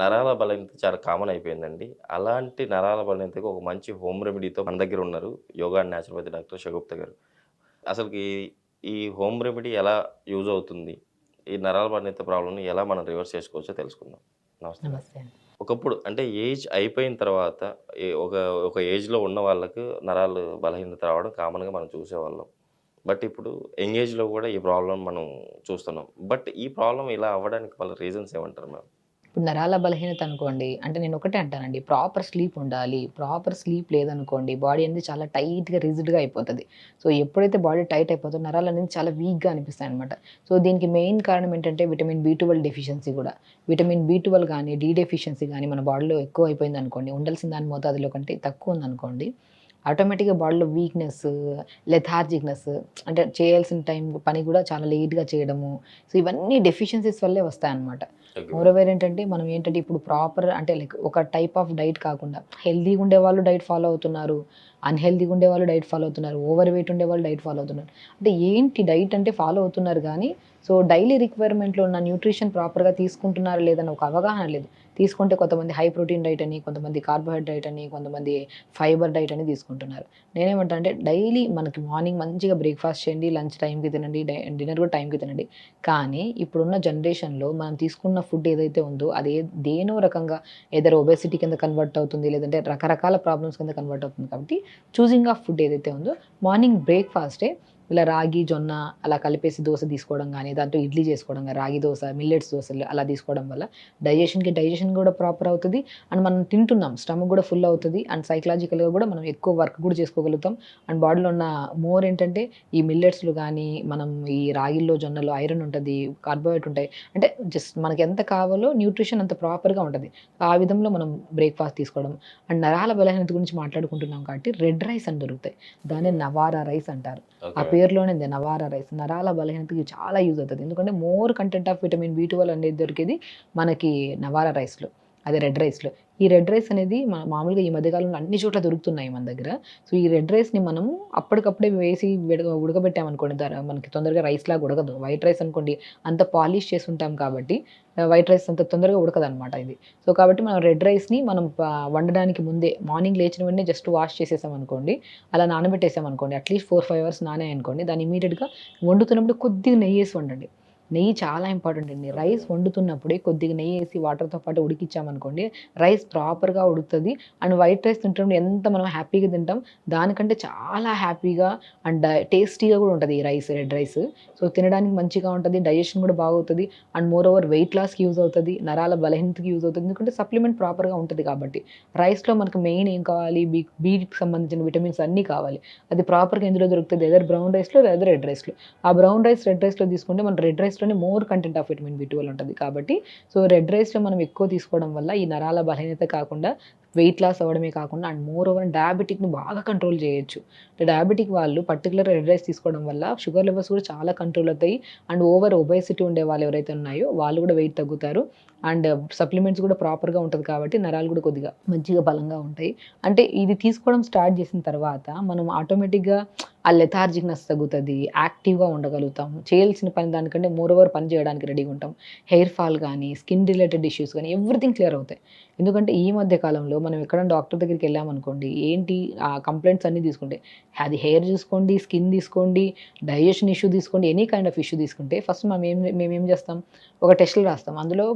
నరాల బలహీనత చాలా కామన్ అయిపోయిందండి. అలాంటి నరాల బలహీనతకు ఒక మంచి హోమ్ రెమెడీతో మన దగ్గర ఉన్నారు yoga and naturopathy doctor Shagufta గారు. అసలుకి ఈ హోమ్ రెమెడీ ఎలా యూజ్ అవుతుంది? ఈ నరాల బలహీనత ప్రాబ్లమ్ని ఎలా మనం రివర్స్ చేసుకోవచ్చో తెలుసుకుందాం. నమస్తే. నమస్తే ఒకప్పుడు అంటే ఏజ్ అయిపోయిన తర్వాత ఒక ఒక ఏజ్లో ఉన్న వాళ్ళకు నరాలు బలహీనత రావడం కామన్గా మనం చూసేవాళ్ళం. బట్ ఇప్పుడు యంగ్ ఏజ్లో కూడా ఈ ప్రాబ్లం మనం చూస్తున్నాం. బట్ ఈ ప్రాబ్లం ఇలా అవ్వడానికి వాళ్ళ రీజన్స్ ఏమంటారు మ్యామ్? ఇప్పుడు నరాల బలహీనత అనుకోండి అంటే నేను ఒకటే అంటానండి ప్రాపర్ స్లీప్ ఉండాలి ప్రాపర్ స్లీప్ లేదనుకోండి బాడీ అనేది చాలా టైట్గా రిజిడ్గా అయిపోతుంది. సో ఎప్పుడైతే బాడీ టైట్ అయిపోతుందో నరాలు అనేది చాలా వీక్గా అనిపిస్తాయి అనమాట సో దీనికి మెయిన్ కారణం ఏంటంటే విటమిన్ బి ట్వెల్వ్ డెఫిషియన్సీ కూడా. విటమిన్ బి ట్వెల్వ్ కానీ డి డెఫిషియన్సీ కానీ మన బాడీలో ఎక్కువ అయిపోయింది అనుకోండి ఉండాల్సిన దాని మోతాదులో కంటే తక్కువ ఉందనుకోండి ఆటోమేటిక్గా బాడీలో వీక్నెస్ లెథార్జిక్నెస్ అంటే చేయాల్సిన టైం పని కూడా చాలా లేట్గా చేయడము. సో ఇవన్నీ డెఫిషియన్సీస్ వల్లే వస్తాయన్నమాట. మోరోవేర్ ఏంటంటే మనం ఏంటంటే ఇప్పుడు ప్రాపర్ అంటే లైక్ ఒక టైప్ ఆఫ్ డైట్ కాకుండా హెల్దీగా ఉండే వాళ్ళు డైట్ ఫాలో అవుతున్నారు అన్హెల్దీగా ఉండే వాళ్ళు డైట్ ఫాలో అవుతున్నారు ఓవర్ వెయిట్ ఉండే వాళ్ళు డైట్ ఫాలో అవుతున్నారు. అంటే ఏంటి డైట్ అంటే ఫాలో అవుతున్నారు కానీ సో డైలీ రిక్వైర్మెంట్లో ఉన్న న్యూట్రిషన్ ప్రాపర్గా తీసుకుంటున్నారు లేదని ఒక అవగాహన లేదు. తీసుకుంటే కొంతమంది హై ప్రోటీన్ డైట్ అని కొంతమంది కార్బోహైడ్రేట్ అని కొంతమంది ఫైబర్ డైట్ అని తీసుకుంటున్నారు. నేనేమంటా అంటే డైలీ మనకి మార్నింగ్ మంచిగా బ్రేక్ఫాస్ట్ చేయండి లంచ్ టైంకి తినండి డిన్నర్ కూడా టైంకి తినండి. కానీ ఇప్పుడున్న జనరేషన్లో మనం తీసుకున్న ఫుడ్ ఏదైతే ఉందో అది దేనో రకంగా ఏదైనా ఒబేసిటీ కింద కన్వర్ట్ అవుతుంది లేదంటే రకరకాల ప్రాబ్లమ్స్ కింద కన్వర్ట్ అవుతుంది కాబట్టి చూసింగ్ ఆఫ్ ఫుడ్ ఏదైతే ఉందో మార్నింగ్ బ్రేక్ఫాస్టే ఇలా రాగి జొన్న అలా కలిపేసి దోశ తీసుకోవడం కానీ దాంట్లో ఇడ్లీ చేసుకోవడం కానీ రాగి దోశ మిల్లెట్స్ దోశలు అలా తీసుకోవడం వల్ల డైజెషన్కి డైజెషన్ కూడా ప్రాపర్ అవుతుంది. అండ్ మనం తింటున్నాం స్టమక్ కూడా ఫుల్ అవుతుంది. అండ్ సైకలాజికల్గా కూడా మనం ఎక్కువ వర్క్ కూడా చేసుకోగలుగుతాం. అండ్ బాడీలో ఉన్న మోర్ ఏంటంటే ఈ మిల్లెట్స్లు కానీ మనం ఈ రాగిల్లో జొన్నలో ఐరన్ ఉంటుంది కార్బోహైడ్రేట్ ఉంటాయి. అంటే జస్ట్ మనకి ఎంత కావాలో న్యూట్రిషన్ అంత ప్రాపర్గా ఉంటుంది. ఆ విధంలో మనం బ్రేక్ఫాస్ట్ తీసుకోవడం. అండ్ నరాల బలహీనత గురించి మాట్లాడుకుంటున్నాం కాబట్టి రెడ్ రైస్ అని దొరుకుతాయి. దాన్ని నవారా రైస్ అంటారు. ఆ పేరులోనే నవారా రైస్. నరాల బలహీనతకి చాలా యూజ్ అవుతుంది. ఎందుకంటే more content of vitamin B అనేది దొరికేది మనకి నవారా రైస్లో. అదే రెడ్ రైస్లో ఈ రెడ్ రైస్ అనేది మన మామూలుగా ఈ మధ్యకాలంలో అన్ని చోట్ల దొరుకుతున్నాయి మన దగ్గర. సో ఈ రెడ్ రైస్ని మనము అప్పటికప్పుడే వేసి విడ- ఉడకబెట్టామనుకోండి మనకి తొందరగా రైస్ లాగా ఉడకదు. వైట్ రైస్ అనుకోండి అంత పాలిష్ చేసి ఉంటాం కాబట్టి వైట్ రైస్ అంత తొందరగా ఉడకదు అనమాట ఇది. సో కాబట్టి మనం రెడ్ రైస్ని మనం వండడానికి ముందే మార్నింగ్ లేచిన వెంటనే జస్ట్ వాష్ చేసేసాం అనుకోండి అలా నానబెట్టేసాం అనుకోండి అట్లీస్ట్ ఫోర్ ఫైవ్ అవర్స్ నానే అనుకోండి దాన్ని ఇమీడియట్గా వండుతున్నప్పుడు కొద్దిగా నెయ్యి వేసి వండండి. నెయ్యి చాలా ఇంపార్టెంట్ అండి. రైస్ వండుతున్నప్పుడే కొద్దిగా నెయ్యి వేసి వాటర్తో పాటు ఉడికిచ్చామనుకోండి రైస్ ప్రాపర్గా ఉడుకుతుంది. అండ్ వైట్ రైస్ తింటున్నప్పుడు ఎంత మనం హ్యాపీగా తింటాం దానికంటే చాలా హ్యాపీగా అండ్ టేస్టీగా కూడా ఉంటుంది ఈ రైస్ రెడ్ రైస్. సో తినడానికి మంచిగా ఉంటుంది డైజెషన్ కూడా బాగవుతుంది. అండ్ మోర్ ఓవర్ వెయిట్ లాస్కి యూజ్ అవుతుంది నరాల బలహీనతకి యూజ్ అవుతుంది ఎందుకంటే సప్లిమెంట్ ప్రాపర్గా ఉంటుంది కాబట్టి. రైస్లో మనకు మెయిన్ ఏం కావాలి? బీ బీకి సంబంధించిన విటమిన్స్ అన్నీ కావాలి. అది ప్రాపర్గా ఎందులో దొరుకుతుంది ఎదర్ బ్రౌన్ రైస్లో లేదా రెడ్ రైస్లో. ఆ బ్రౌన్ రైస్ రెడ్ రైస్లో తీసుకుంటే మనం red rice రైస్లోనే more content of vitamin B twelve ఉంటుంది కాబట్టి సో రెడ్ రైస్లో మనం ఎక్కువ తీసుకోవడం వల్ల ఈ నరాల బలహీనత కాకుండా వెయిట్ లాస్ అవ్వడమే కాకుండా అండ్ మోర్ ఓవర్ డయాబెటిక్ని బాగా కంట్రోల్ చేయొచ్చు. డయాబెటిక్ వాళ్ళు పర్టికులర్ రెడ్ రైస్ తీసుకోవడం వల్ల షుగర్ లెవెల్స్ కూడా చాలా కంట్రోల్ అవుతాయి. అండ్ ఓవర్ ఒబేసిటీ ఉండే వాళ్ళు ఎవరైతే ఉన్నాయో వాళ్ళు కూడా వెయిట్ తగ్గుతారు. అండ్ సప్లిమెంట్స్ కూడా ప్రాపర్గా ఉంటుంది కాబట్టి నరాలు కూడా కొద్దిగా మంచిగా బలంగా ఉంటాయి. అంటే ఇది తీసుకోవడం స్టార్ట్ చేసిన తర్వాత మనం ఆటోమేటిక్గా ఆ లెథార్జిక్నెస్ తగ్గుతుంది యాక్టివ్గా ఉండగలుగుతాం. చేయాల్సిన పని దానికంటే మోర్ ఓవర్ పని చేయడానికి రెడీగా ఉంటాం. హెయిర్ ఫాల్ కానీ స్కిన్ రిలేటెడ్ ఇష్యూస్ కానీ ఎవ్రీథింగ్ క్లియర్ అవుతాయి. ఎందుకంటే ఈ మధ్య కాలంలో మనం ఎక్కడైనా డాక్టర్ దగ్గరికి వెళ్ళామనుకోండి ఏంటి ఆ కంప్లైంట్స్ అన్నీ తీసుకుంటే అది హెయిర్ తీసుకోండి స్కిన్ తీసుకోండి డైజెషన్ ఇష్యూ తీసుకోండి ఎనీ కైండ్ ఆఫ్ ఇష్యూ తీసుకుంటే ఫస్ట్ మనం ఏం మేము ఏం చేస్తాం? ఒక టెస్టులు రాస్తాం. అందులో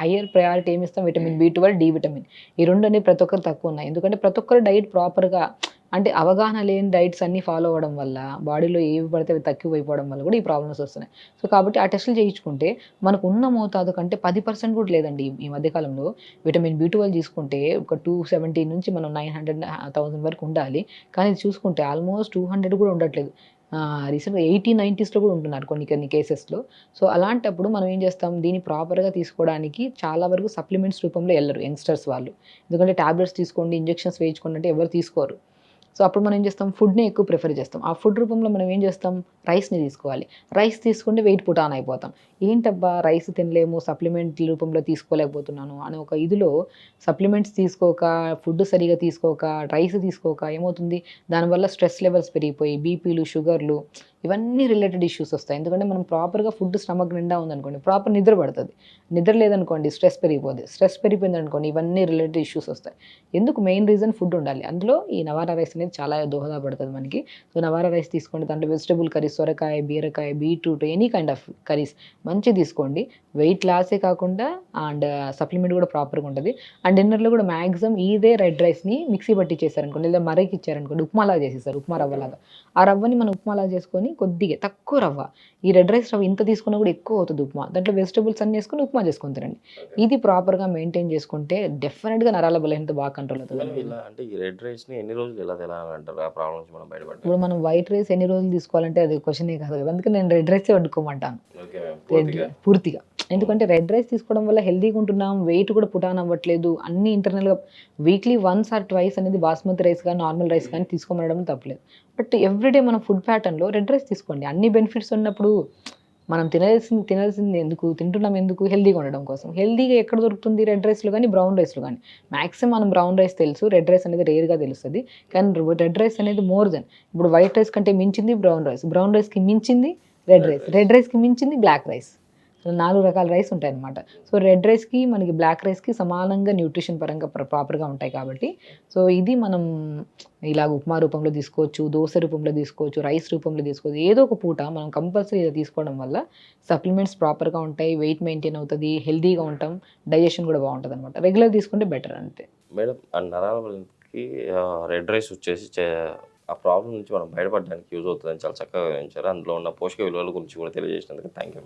హయ్యర్ ప్రయారిటీ ఏమి ఇస్తాం? Vitamin B twelve D vitamin. ఈ రెండు అనేవి ప్రతి ఒక్కరు తక్కువ ఉన్నాయి. ఎందుకంటే ప్రతి ఒక్కరు డైట్ ప్రాపర్గా అంటే అవగాహన లేని డైట్స్ అన్నీ ఫాలో అవ్వడం వల్ల బాడీలో ఏవి పడితే అవి తక్కువైపోవడం వల్ల కూడా ఈ ప్రాబ్లమ్స్ వస్తున్నాయి. సో కాబట్టి ఆ టెస్టులు చేయించుకుంటే మనకు ఉన్న మోతాదు కంటే పది పర్సెంట్ కూడా లేదండి ఈ- మధ్యకాలంలో. విటమిన్ బి ట్వెల్వ్ తీసుకుంటే ఒక టూ సెవెంటీ నుంచి మనం నైన్ హండ్రెడ్ థౌసండ్ వరకు ఉండాలి. కానీ ఇది చూసుకుంటే ఆల్మోస్ట్ టూ హండ్రెడ్ కూడా ఉండట్లేదు. రీసెంట్గా ఎయిటీ నైంటీస్లో కూడా ఉంటున్నారు కొన్ని కొన్ని కేసెస్లో. సో అలాంటప్పుడు మనం ఏం చేస్తాం? దీన్ని ప్రాపర్గా తీసుకోవడానికి చాలా వరకు సప్లిమెంట్స్ రూపంలో వెళ్ళరు యంగ్స్టర్స్ వాళ్ళు. ఎందుకంటే ట్యాబ్లెట్స్ తీసుకోండి ఇంజెక్షన్స్ వేయించుకోండి అంటే ఎవరు తీసుకోరు. సో అప్పుడు మనం ఏం చేస్తాం? ఫుడ్ని ఎక్కువ ప్రిఫర్ చేస్తాం. ఆ ఫుడ్ రూపంలో మనం ఏం చేస్తాం? రైస్ని తీసుకోవాలి. రైస్ తీసుకుంటే వెయిట్ పుట్ ఆన్ అయిపోతాం. ఏంటబ్బా? రైస్ తినలేము సప్లిమెంట్ రూపంలో తీసుకోలేకపోతున్నాను అని ఒక ఇదిలో సప్లిమెంట్స్ తీసుకోక ఫుడ్ సరిగా తీసుకోక రైస్ తీసుకోక ఏమవుతుంది? దానివల్ల స్ట్రెస్ లెవెల్స్ పెరిగిపోయి బీపీలు షుగర్లు ఇవన్నీ రిలేటెడ్ ఇష్యూస్ వస్తాయి. ఎందుకంటే మనం ప్రాపర్గా ఫుడ్ స్టమక్ నిండా ఉందనుకోండి ప్రాపర్ నిద్ర పడుతుంది. నిద్ర లేదనుకోండి స్ట్రెస్ పెరిగిపోతుంది స్ట్రెస్ పెరిగిపోయింది అనుకోండి ఇవన్నీ రిలేటెడ్ ఇష్యూస్ వస్తాయి. ఎందుకు మెయిన్ రీజన్ ఫుడ్ ఉండాలి? అందులో ఈ నవారా రైస్ అనేది చాలా దోహదపడుతుంది మనకి. సో నవారా రైస్ తీసుకోండి దాంట్లో వెజిటబుల్ కర్రీస్ సొరకాయ బీరకాయ beetroot any kind of curries మంచి తీసుకోండి. వెయిట్ లాసే కాకుండా అండ్ సప్లిమెంట్ కూడా ప్రాపర్గా ఉంటుంది. అండ్ డిన్నర్లో కూడా మ్యాక్సిమం ఇదే రెడ్ రైస్ని మిక్సీ పట్టి చేశారనుకోండి లేదా మరకి ఇచ్చారనుకోండి ఉప్మాలా చేసేసారు ఉప్మా రవ్వలాగా ఆ రవ్వని మనం ఉప్మాలా చేసుకొని కొద్దిగా తక్కువ రవ్వ. ఈ రెడ్ రైస్ రవ్వ ఇంత తీసుకున్నా కూడా ఎక్కువ అవుతుంది ఉప్మా. దాంట్లో వెజిటబుల్స్ అన్ని వేసుకొని ఉప్మా చేసుకొని తినండి. ఇది ప్రాపర్గా మెయింటైన్ చేసుకుంటే డెఫినెట్గా నరాల బలహీనత బాగా కంట్రోల్ అవుతుంది. మేడం ఇలా అంటే ఈ రెడ్ రైస్ని ఎన్ని రోజులు ఇలా తినాలంటారు ఆ ప్రాబ్లం నుంచి మనం ఇప్పుడు మనం వైట్ రైస్ ఎన్ని రోజులు తీసుకోవాలంటే అది క్వశ్చనే కాదు కదా. అందుకే నేను రెడ్ రైసే వండుకోమంటాను. పూర్తిగా? ఎందుకంటే రెడ్ రైస్ తీసుకోవడం వల్ల హెల్తీగా ఉంటున్నాం. వెయిట్ కూడా పుటాన్ అవ్వట్లేదు. అన్ని ఇంటర్నల్గా వీక్లీ వన్స్ ఆర్ ట్వైస్ అనేది బాస్మతి రైస్ కానీ నార్మల్ రైస్ కానీ తీసుకోమనడం తప్పలేదు. బట్ ఎవ్రీడే మన ఫుడ్ ప్యాటర్న్లో రెడ్ రైస్ తీసుకోండి. అన్ని బెనిఫిట్స్ ఉన్నప్పుడు మనం తినాల్సింది తినాల్సింది ఎందుకు తింటున్నాం ఎందుకు హెల్దీగా ఉండడం కోసం. హెల్దీగా ఎక్కడ దొరుకుతుంది? రెడ్ రైస్లు కానీ బ్రౌన్ రైస్లు కానీ. మ్యాక్సిమం మనం బ్రౌన్ రైస్ తెలుసు రెడ్ రైస్ అనేది రేర్గా తెలుస్తుంది. కానీ రెడ్ రైస్ అనేది మోర్ దెన్ ఇప్పుడు వైట్ రైస్ కంటే మించింది బ్రౌన్ రైస్ బ్రౌన్ రైస్కి మించింది రెడ్ రైస్ రెడ్ రైస్కి మించింది బ్లాక్ రైస్ నాలుగు రకాల రైస్ ఉంటాయి అన్నమాట సో రెడ్ రైస్కి మనకి బ్లాక్ రైస్కి సమానంగా న్యూట్రిషన్ పరంగా ప్రాపర్గా ఉంటాయి కాబట్టి. సో ఇది మనం ఇలా ఉప్మా రూపంలో తీసుకోవచ్చు దోశ రూపంలో తీసుకోవచ్చు రైస్ రూపంలో తీసుకోవచ్చు. ఏదో ఒక పూట మనం కంపల్సరీ ఇది తీసుకోవడం వల్ల సప్లిమెంట్స్ ప్రాపర్గా ఉంటాయి వెయిట్ మెయింటైన్ అవుతుంది హెల్తీగా ఉంటాం డైజెషన్ కూడా బాగుంటుంది అనమాట రెగ్యులర్ తీసుకుంటే బెటర్ అంతే. మేడం నరాల రెడ్ రైస్ వచ్చేసి ఆ ప్రాబ్లం నుంచి మనం బయటపడడానికి యూజ్ అవుతుందని చాలా చక్కగా వివరించారు. అందులో ఉన్న పోషక విలువల గురించి కూడా తెలియజేసినందుకు థ్యాంక్ యూ